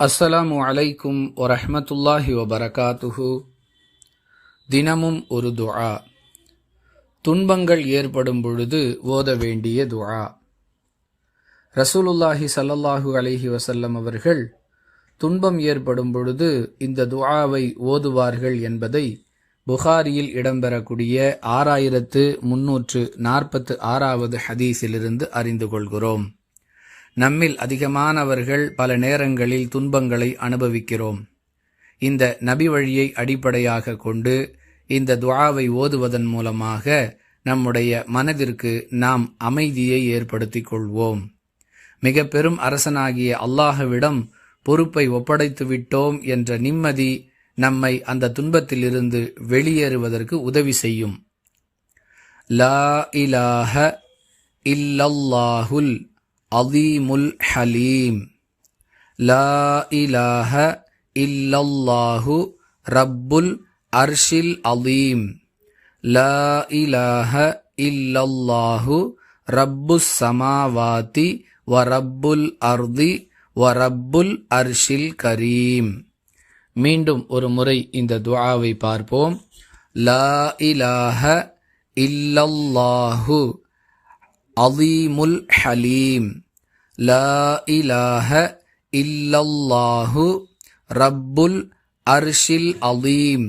அஸ்ஸலாமு அலைக்கும் வரஹமத்துல்லாஹி வபரகாத்துஹு. தினமும் ஒரு துஆ. துன்பங்கள் ஏற்படும் பொழுது ஓத வேண்டிய துஆ. ரசூலுல்லாஹி சல்லல்லாஹு அலைஹி வசல்லம் அவர்கள் துன்பம் ஏற்படும் பொழுது இந்த துஆவை ஓதுவார்கள் என்பதை புகாரியில் இடம்பெறக்கூடிய ஆறாயிரத்து முன்னூற்று நாற்பத்து ஆறாவது ஹதீஸிலிருந்து அறிந்து கொள்கிறோம். நம்மில் அதிகமானவர்கள் பல நேரங்களில் துன்பங்களை அனுபவிக்கிறோம். இந்த நபி வழியை அடிப்படையாக கொண்டு இந்த துவாவை ஓதுவதன் மூலமாக நம்முடைய மனதிற்கு நாம் அமைதியை ஏற்படுத்திக் கொள்வோம். மிக பெரும் அரசனாகிய அல்லாஹவிடம் பொறுப்பை ஒப்படைத்து விட்டோம் என்ற நிம்மதி நம்மை அந்த துன்பத்திலிருந்து வெளியேறுவதற்கு உதவி செய்யும். லா இலாஹ இல்லல்லாஹுல் அலீமுல் ஹலீம். லா இலாஹ இல்லல்லாஹு ரப்புல் அர்ஷில் அலீம். லா இலாஹ இல்லல்லாஹு ரப்புஸ் சமாவாதி வ ரப்புல் அர்தி வ ரப்புல் அர்ஷில் கரீம். மீண்டும் ஒரு முறை இந்த துஆவை பார்ப்போம். லா இலாஹ இல்லல்லாஹு அலீமுல் ஹலீம். லா இலாஹ இல்லல்லாஹு ரப்புல் அர்ஷில் அலீம்.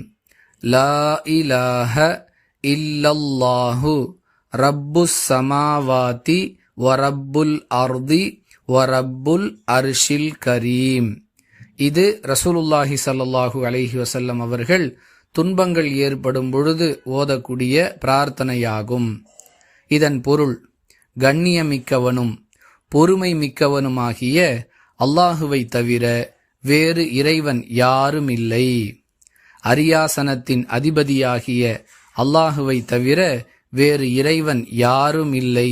லா இலாஹ இல்லல்லாஹு ரப்புஸ் சமாவாதி வரப்புல் அர்தி வரப்புல் அர்ஷில் கரீம். இது ரசூலுல்லாஹி ஸல்லல்லாஹு அலஹி வசல்லம் அவர்கள் துன்பங்கள் ஏற்படும் பொழுது ஓதக்கூடிய பிரார்த்தனையாகும். இதன் பொருள் கண்ணியமிக்கவனும் பொறுமை மிக்கவனுமாகிய அல்லாஹுவை தவிர வேறு இறைவன் யாரும் இல்லை அரியாசனத்தின் அதிபதியாகிய அல்லாஹுவை தவிர வேறு இறைவன் யாரும் இல்லை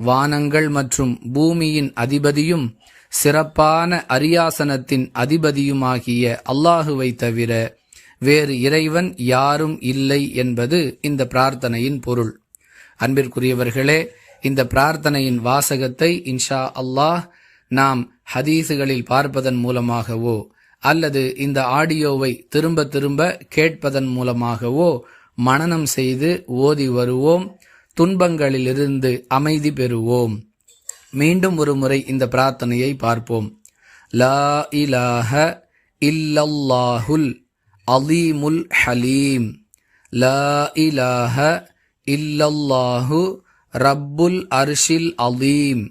வானங்கள் மற்றும் பூமியின் அதிபதியும் சிறப்பான அரியாசனத்தின் அதிபதியுமாகிய அல்லாஹுவை தவிர வேறு இறைவன் யாரும் இல்லை என்பது இந்த பிரார்த்தனையின் பொருள். அன்பிற்குரியவர்களே இந்த பிரார்த்தனையின் வாசகத்தை இன்ஷா அல்லாஹ் நாம் ஹதீஸுகளில் பார்ப்பதன் மூலமாகவோ அல்லது இந்த ஆடியோவை திரும்ப திரும்ப கேட்பதன் மூலமாகவோ மனனம் செய்து ஓதி வருவோம் துன்பங்களிலிருந்து அமைதி பெறுவோம். மீண்டும் ஒரு முறை இந்த பிரார்த்தனையை பார்ப்போம். லா இலாஹ இல்லல்லாஹுல் அலீமுல் ஹலீம். லா இலாஹ இல்லல்லாஹு ரப்புல் அர்ஷில் அலீம்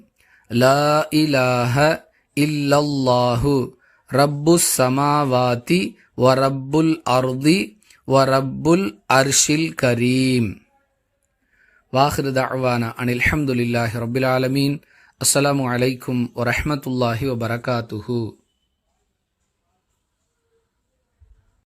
லா இலாஹ இல்லல்லாஹு ரப்புஸ் சமாவாதி வ ரப்புல் அர்தி வ ரப்புல் அர்ஷில் கரீம் வாஹிரு தஅவானா அனில் ஹம்துலில்லாஹி ரப்பில் ஆலமீன் அஸ்ஸலாமு அலைக்கும் வரஹ்மத்துல்லாஹி வபரகாத்துஹு